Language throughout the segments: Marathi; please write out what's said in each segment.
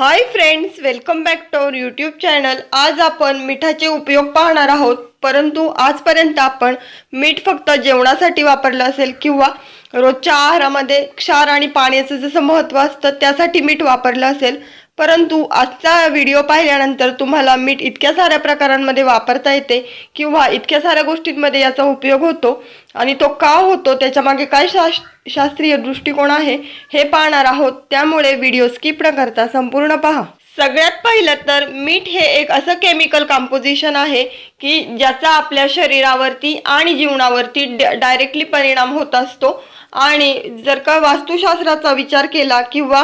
Hi friends welcome back to our YouTube channel आज आपण मिठाचे उपयोग पाहणार आहोत. परंतु आजपर्यंत आपण मीठ फक्त जेवणासाठी वापरलं असेल किंवा रोजच्या आहारामध्ये क्षार आणि पाण्याचं जसं महत्त्व असतं त्यासाठी मीठ वापरलं असेल. परंतु आजचा व्हिडिओ पाहिल्यानंतर तुम्हाला मीठ इतक्या साऱ्या प्रकारांमध्ये वापरता येते किंवा इतक्या साऱ्या गोष्टींमध्ये याचा उपयोग होतो आणि तो का होतो त्याच्यामागे काय शास शास्त्रीय दृष्टिकोन आहे हे पाहणार आहोत. त्यामुळे व्हिडिओ स्किप न करता संपूर्ण पहा. सगळ्यात पहिलं तर मीठ हे एक असं केमिकल कॉम्पोजिशन आहे की ज्याचा आपल्या शरीरावरती आणि जीवनावरती डायरेक्टली परिणाम होत असतो. आणि जर का वास्तुशास्त्राचा विचार केला किंवा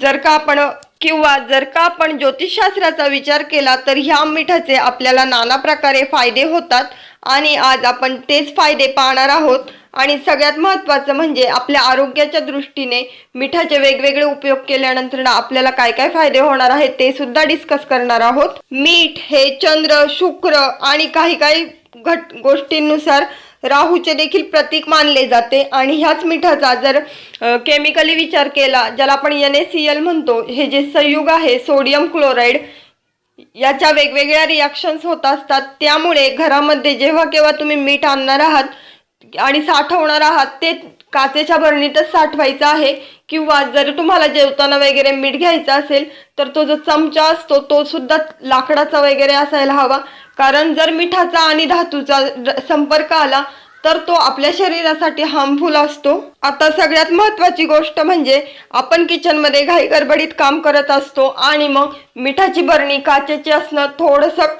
जर का आपण किंवा जर का आपण ज्योतिषशास्त्राचा विचार केला तर ह्या मिठाचे आपल्याला नाना प्रकारे फायदे होतात आणि आज आपण तेच फायदे पाहणार आहोत. आणि सगळ्यात महत्त्वाचं म्हणजे आपल्या आरोग्याच्या दृष्टीने मिठाचे वेगवेगळे उपयोग केल्यानंतर आपल्याला काय काय फायदे होणार आहेत ते सुद्धा डिस्कस करणार आहोत. मीठ हे चंद्र शुक्र आणि काही काही घट गोष्टींनुसार राहूचे देखील प्रतीक मानले जाते. आणि ह्याच मिठाचा जर केमिकली विचार केला ज्याला आपण एन ए सी एल म्हणतो हे जे संयुग आहे सोडियम क्लोराईड याच्या वेगवेगळ्या रिॲक्शन्स होत असतात. त्यामुळे घरामध्ये जेव्हा केव्हा तुम्ही मीठ आणणार आहात आणि साठवणार आहात ते काचेच्या भरणीतच साठवायचं आहे. किंवा जर तुम्हाला जेवताना वगैरे मीठ घ्यायचं असेल तर तो जो चमचा असतो तो सुद्धा लाकडाचा वगैरे असायला हवा. कारण जर मिठाचा आणि धातूचा संपर्क आला तर तो आपल्या शरीरासाठी हार्मफुल असतो. आता सगळ्यात महत्त्वाची गोष्ट म्हणजे आपण किचनमध्ये घाई गडबडीत काम करत असतो आणि मग मिठाची बरणी काचेची असणं थोडंसं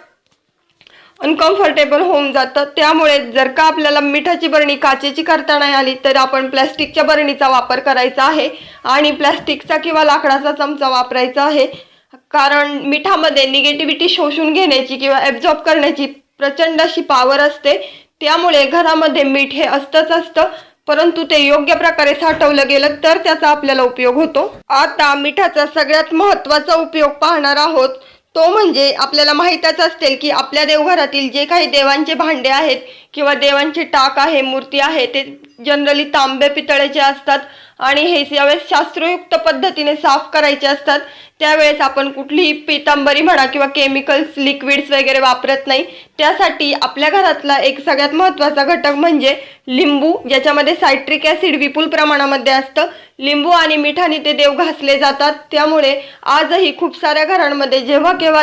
अनकम्फर्टेबल होऊन जातं. त्यामुळे जर का आपल्याला मिठाची बरणी काचेची करता नाही आली तर आपण प्लॅस्टिकच्या बरणीचा वापर करायचा आहे आणि प्लॅस्टिकचा किंवा लाकडाचा चमचा वापरायचा आहे. कारण मिठामध्ये निगेटिव्हिटी शोषून घेण्याची किंवा ॲब्झॉर्ब करण्याची प्रचंड अशी पॉवर असते. त्यामुळे घरामध्ये मीठ हे असतंच असतं. परंतु ते योग्य प्रकारे साठवलं गेलं तर त्याचा आपल्याला उपयोग होतो. आता मिठाचा सगळ्यात महत्त्वाचा उपयोग पाहणार आहोत. तो म्हणजे आपल्याला माहीतच असतील की आपल्या देवघरातील जे काही देवांचे भांडे आहेत किंवा देवांची टाक आहे मूर्ती आहे ते जनरली तांबे पितळेचे असतात आणि हे यावेळेस शास्त्रयुक्त पद्धतीने साफ करायचे असतात त्यावेळेस आपण कुठलीही पितांबरी म्हणा किंवा केमिकल्स लिक्विड्स वगैरे वापरत नाही. त्यासाठी आपल्या घरातला एक सगळ्यात महत्त्वाचा घटक म्हणजे लिंबू ज्याच्यामध्ये सायट्रिक ॲसिड विपुल प्रमाणामध्ये असतं. लिंबू आणि मिठाने ते देव घासले जातात. त्यामुळे आजही खूप साऱ्या घरांमध्ये जेव्हा केव्हा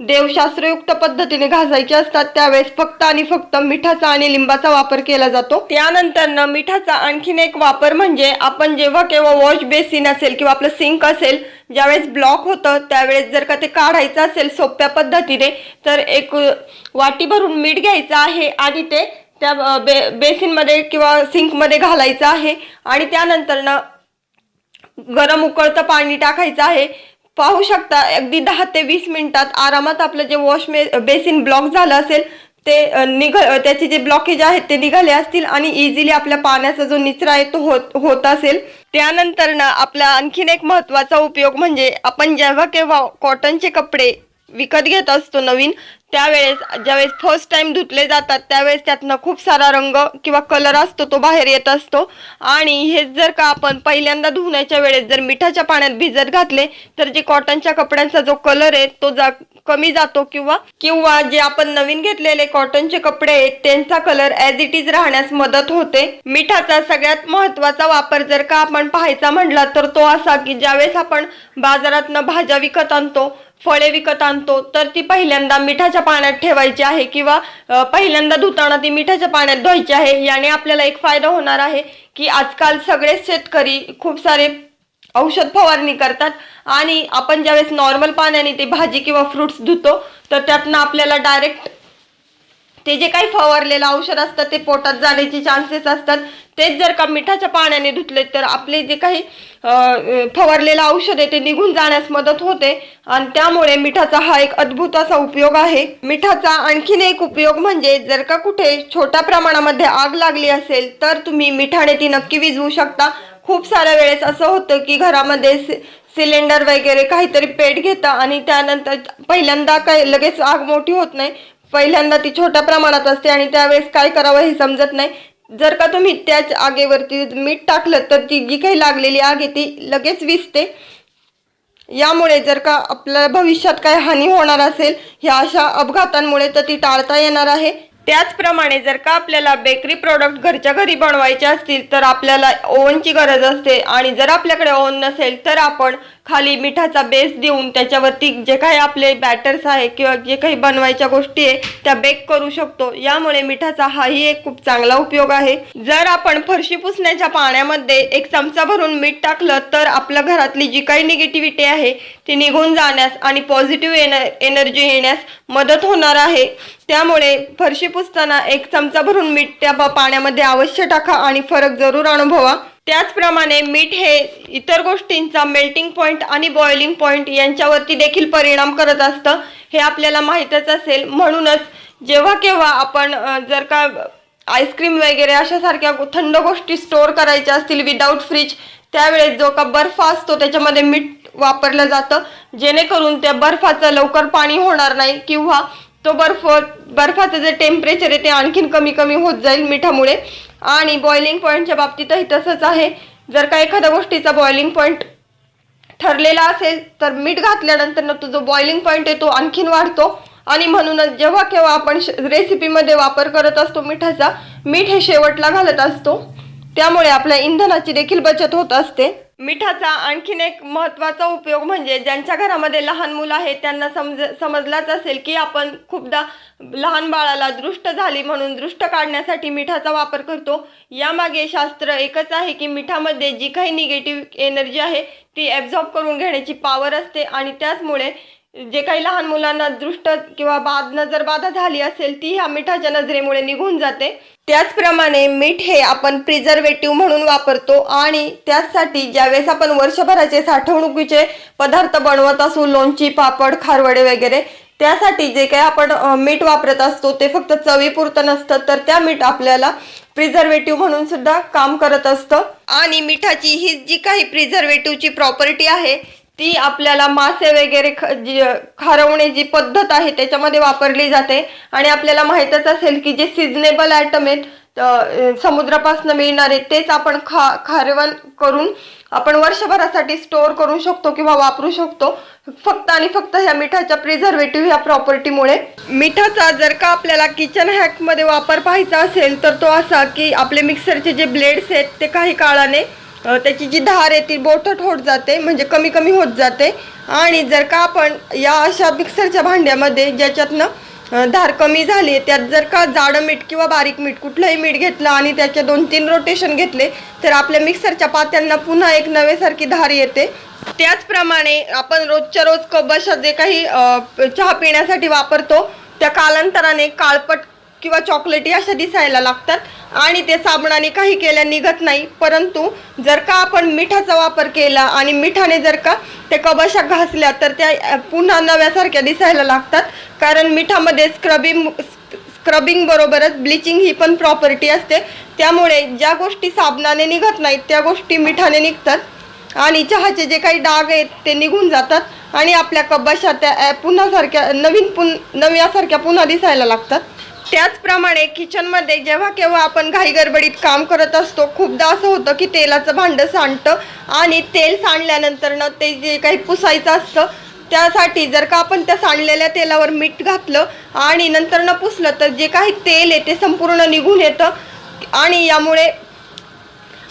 देवशास्त्रयुक्त पद्धतीने घासायचे असतात त्यावेळेस फक्त आणि फक्त मिठाचा आणि लिंबाचा वापर केला जातो. त्यानंतर मिठाचा आणखीन एक वापर म्हणजे आपण जेव्हा केव्हा वॉश बेसिन असेल किंवा आपलं सिंक असेल ज्यावेळेस ब्लॉक होतं त्यावेळेस जर का ते काढायचं असेल सोप्या पद्धतीने तर एक वाटी भरून मीठ घ्यायचं आहे आणि ते त्या बे बेसिनमध्ये किंवा सिंकमध्ये घालायचं आहे. आणि त्यानंतर ना गरम उकळतं पाणी टाकायचं आहे. पाहू शकता अगदी दहा ते वीस मिनिटात आरामात आपलं जे वॉश मे बेसिन ब्लॉक झालं असेल ते निघ त्याचे जे ब्लॉकेज आहेत ते निघाले असतील आणि इझिली आपल्या पाण्याचा जो निचरा आहे तो होत होत असेल. त्यानंतर ना आपला आणखीन एक महत्त्वाचा उपयोग म्हणजे आपण जेव्हा केव्हा कॉटनचे कपडे विकत घेत असतो नवीन. त्यावेळेस ज्यावेळेस फर्स्ट टाइम धुतले जातात त्यावेळेस त्यातनं खूप सारा रंग किंवा कलर असतो तो बाहेर येत असतो. आणि हे जर का आपण पहिल्यांदा धुण्याच्या वेळेस जर मिठाच्या पाण्यात भिजत घातले तर जे कॉटनच्या कपड्यांचा जो कलर आहे तो जा कमी जातो किंवा किंवा जे आपण नवीन घेतलेले कॉटनचे कपडे आहेत त्यांचा कलर ॲज इट इज राहण्यास मदत होते. मिठाचा सगळ्यात महत्त्वाचा वापर जर का आपण पाहायचा म्हटला तर तो असा की ज्यावेळेस आपण बाजारातनं भाज्या विकत आणतो फळे विकत आणतो तर ती पहिल्यांदा मिठाच्या पाण्यात ठेवायची आहे किंवा पहिल्यांदा धुताना ती मिठाच्या पाण्यात धुवायची आहे. याने आपल्याला एक फायदा होणार आहे की आजकाल सगळेच शेतकरी खूप सारे औषध फवारणी करतात आणि आपण ज्यावेळेस नॉर्मल पाण्याने ते भाजी किंवा फ्रुट्स धुतो तर त्यातनं आपल्याला डायरेक्ट ते जे काही फवारलेलं औषध असतं ते पोटात जाण्याचे चान्सेस असतात. तेच जर का मिठाच्या पाण्याने धुतले तर आपले जे काही फवारलेलं औषध आहे ते निघून जाण्यास मदत होते. आणि त्यामुळे मिठाचा हा एक अद्भुत असा उपयोग आहे. मिठाचा आणखीन एक उपयोग म्हणजे जर का कुठे छोट्या प्रमाणामध्ये आग लागली असेल तर तुम्ही मिठाने ती नक्की विझवू शकता. खूप साऱ्या वेळेस असं होतं की घरामध्ये सिलेंडर वगैरे काहीतरी पेट घेतं आणि त्यानंतर पहिल्यांदा काय लगेच आग मोठी होत नाही. पहिल्यांदा ती छोट्या प्रमाणात असते आणि त्यावेळेस काय करावं हे समजत नाही. जर का तुम्ही त्याच आगेवरती मीठ टाकलं तर ती जी काही लागलेली आग आहे ती लगेच विसते. यामुळे जर का आपल्या भविष्यात काय हानी होणार असेल ह्या अशा अपघातांमुळे तर ती टाळता येणार आहे. त्याचप्रमाणे जर का आपल्याला बेकरी प्रोडक्ट घरच्या घरी बनवायचे असतील तर आपल्याला ओव्हनची गरज असते. आणि जर आपल्याकडे ओव्हन नसेल तर आपण खाली मिठाचा बेस देऊन त्याच्यावरती जे काही आपले बॅटर्स आहे किंवा जे काही बनवायच्या गोष्टी आहे त्या बेक करू शकतो. यामुळे मिठाचा हाही एक खूप चांगला उपयोग आहे. जर आपण फरशी पुसण्याच्या पाण्यामध्ये एक चमचा भरून मीठ टाकलं तर आपल्या घरातली जी काही निगेटिव्हिटी आहे ती निघून जाण्यास आणि पॉझिटिव्ह एन एनर्जी येण्यास मदत होणार आहे. त्यामुळे फरशी पुसताना एक चमचा भरून मीठ त्या पाण्यामध्ये अवश्य टाका आणि फरक जरूर अनुभवा. त्याचप्रमाणे मीठ हे इतर गोष्टींचा मेल्टिंग पॉईंट आणि बॉइलिंग पॉईंट यांच्यावरती देखील परिणाम करत असतं. हे आपल्याला माहीतच असेल. म्हणूनच जेव्हा केव्हा आपण जर का आईस्क्रीम वगैरे अशा सारख्या थंड गोष्टी स्टोअर करायच्या असतील विदाऊट फ्रीज त्यावेळेस जो का बर्फ असतो त्याच्यामध्ये मीठ वापरलं जातं. जेणेकरून त्या बर्फाचं लवकर पाणी होणार नाही किंवा तो बर्फ बर्फाचं जे टेम्परेचर आहे ते आणखीन कमी कमी होत जाईल मिठामुळे. आणि बॉइलिंग पॉईंटच्या बाबतीतही तसंच आहे. जर का एखाद्या गोष्टीचा बॉइलिंग पॉईंट ठरलेला असेल तर मीठ घातल्यानंतर तो जो बॉइलिंग पॉईंट आहे तो आणखीन वाढतो. आणि म्हणूनच जेव्हा केव्हा आपण रेसिपीमध्ये वापर करत असतो मिठाचा मीठ हे शेवटला घालत असतो. त्यामुळे आपल्या इंधनाची देखील बचत होत असते. मिठाचा आणखीन एक महत्त्वाचा उपयोग म्हणजे ज्यांच्या घरामध्ये लहान मुलं आहेत त्यांना समज समजलाच असेल की आपण खूपदा लहान बाळाला दृष्ट झाली म्हणून दृष्ट काढण्यासाठी मिठाचा वापर करतो. यामागे शास्त्र एकच आहे की मिठामध्ये जी काही निगेटिव्ह एनर्जी आहे ती ॲब्झॉर्ब करून घेण्याची पॉवर असते आणि त्याचमुळे जे काही लहान मुलांना दृष्ट किंवा बाद नजर बाधा झाली असेल ती ह्या मिठाच्या नजरेमुळे निघून जाते. त्याचप्रमाणे मीठ हे आपण प्रिझर्वेटिव्ह म्हणून वापरतो आणि त्याचसाठी ज्यावेळेस आपण वर्षभराचे साठवणुकीचे पदार्थ बनवत असू लोणची पापड खारवडे वगैरे त्यासाठी जे काही आपण मीठ वापरत असतो ते फक्त चवीपुरतं नसतं तर त्या मीठ आपल्याला प्रिझर्वेटिव्ह म्हणून सुद्धा काम करत असतं. आणि मिठाची ही जी काही प्रिझर्वेटिव्हची प्रॉपर्टी आहे ती आपल्याला मासे वगैरे ख जी खारवणे जी पद्धत आहे त्याच्यामध्ये वापरली जाते. आणि आपल्याला माहीतच असेल की जे सिजनेबल आयटम आहेत समुद्रापासून मिळणारे तेच आपण खा खारवण करून आपण वर्षभरासाठी स्टोअर करू शकतो किंवा वापरू शकतो. फक्त आणि फक्त ह्या मिठाच्या प्रिझर्वेटिव्ह ह्या प्रॉपर्टीमुळे मिठाचा जर का आपल्याला किचन हॅकमध्ये वापर पाहायचा असेल तर तो असा की आपले मिक्सरचे जे ब्लेड्स आहेत ते काही काळाने त्याची जी धार आहे ती बोटट होत जाते म्हणजे कमी कमी होत जाते. आणि जर का आपण या अशा मिक्सरच्या भांड्यामध्ये ज्याच्यातनं धार कमी झाली त्यात जर का जाडं मीठ किंवा बारीक मीठ कुठलंही मीठ घेतलं आणि त्याचे दोन तीन रोटेशन घेतले तर आपल्या मिक्सरच्या पात्यांना पुन्हा एक नवेसारखी धार येते. त्याचप्रमाणे आपण रोजच्या रोज कबशा जे काही चहा पिण्यासाठी वापरतो त्या कालांतराने काळपट किंवा चॉकलेटी अशा दिसायला लागतात. आणि ते साबणाने काही केल्या निघत नाही. परंतु जर का आपण मिठाचा वापर केला आणि मिठाने जर का त्या कबशा घासल्या तर त्या पुन्हा नव्यासारख्या दिसायला लागतात. कारण मिठामध्ये स्क्रबिंग स्क्रबिंग बरोबरच ब्लिचिंग ही पण प्रॉपर्टी असते. त्यामुळे ज्या गोष्टी साबणाने निघत नाहीत त्या गोष्टी मिठाने निघतात. आणि चहाचे जे काही डाग आहेत ते निघून जातात. आणि आपल्या कबशा त्या पुन्हा सारख्या नवीन पुन नव्यासारख्या पुन्हा दिसायला लागतात. त्याचप्रमाणे किचनमध्ये जेव्हा केव्हा आपण घाई गडबडीत काम करत असतो खूपदा असं होतं की तेलाचं भांडं सांडतं आणि तेल सांडल्यानंतरनं ते जे काही पुसायचं असतं त्यासाठी जर का आपण त्या सांडलेल्या तेलावर मीठ घातलं आणि नंतरनं पुसलं तर जे काही तेल आहे ते संपूर्ण निघून येतं आणि यामुळे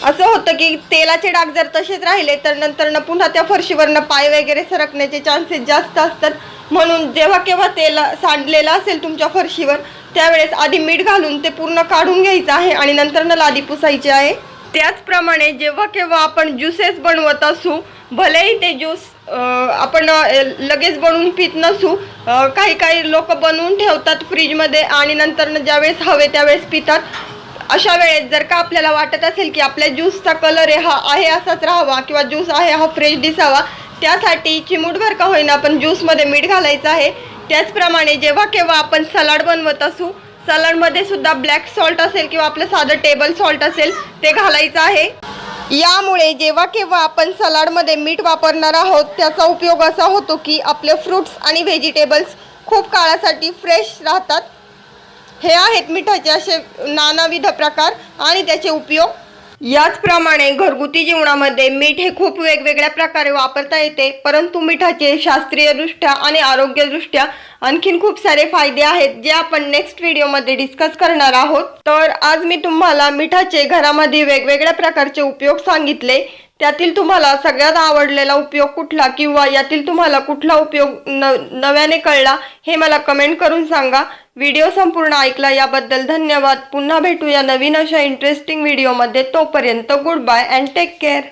असं होतं की तेलाचे डाग जर तसेच राहिले तर नंतर पुन्हा त्या फरशीवरनं पाय वगैरे सरकण्याचे चान्सेस जास्त असतात. म्हणून जेव्हा केव्हा तेल सांडलेलं असेल तुमच्या फरशीवर त्यावेळेस आधी मीठ घालून ते पूर्ण काढून घ्यायचं आहे आणि नंतर लादी पुसायची आहे. त्याचप्रमाणे जेव्हा केव्हा आपण ज्युसेस बनवत असू भलेही ते ज्यूस आपण लगेच बनवून पित नसू काही काही लोक बनवून ठेवतात फ्रीजमध्ये आणि नंतर ज्यावेळेस हवे त्यावेळेस पितात. अशा वेळेस जर का आपल्याला वाटत असेल की आपल्या ज्यूसचा कलर आहे हा आहे असाच राहावा किंवा ज्यूस आहे हा फ्रेश दिसावा त्यासाठी चिमूटभर का होईना आपण ज्यूसमध्ये मीठ घालायचं आहे. त्याचप्रमाणे जेव्हा केव्हा आपण सलाड बनवत असू सलाडमध्ये सुद्धा ब्लॅक सॉल्ट असेल किंवा आपलं साधं टेबल सॉल्ट असेल ते घालायचं आहे. यामुळे जेव्हा केव्हा आपण सलाडमध्ये मीठ वापरणार आहोत त्याचा उपयोग असा होतो की आपले फ्रुट्स आणि व्हेजिटेबल्स खूप काळासाठी फ्रेश राहतात. हे आहेत मिठाचे असे नानाविध प्रकार आणि त्याचे उपयोग. याचप्रमाणे घरगुती जीवनामध्ये मीठ हे खूप वेगवेगळ्या प्रकारे वापरता येते परंतु मिठाचे शास्त्रीयदृष्ट्या आणि आरोग्यदृष्ट्या आणखीन खूप सारे फायदे आहेत जे आपण नेक्स्ट व्हिडिओमध्ये डिस्कस करणार आहोत. तर आज मी तुम्हाला मिठाचे घरामध्ये वेगवेगळ्या प्रकारचे उपयोग सांगितले. त्यातील तुम्हाला सगळ्यात आवडलेला उपयोग कुठला किंवा यातील तुम्हाला कुठला उपयोग न नव्याने कळला हे मला कमेंट करून सांगा. व्हिडिओ संपूर्ण ऐकला याबद्दल धन्यवाद. पुन्हा भेटूया नवीन अशा इंटरेस्टिंग व्हिडिओमध्ये तोपर्यंत good bye and take care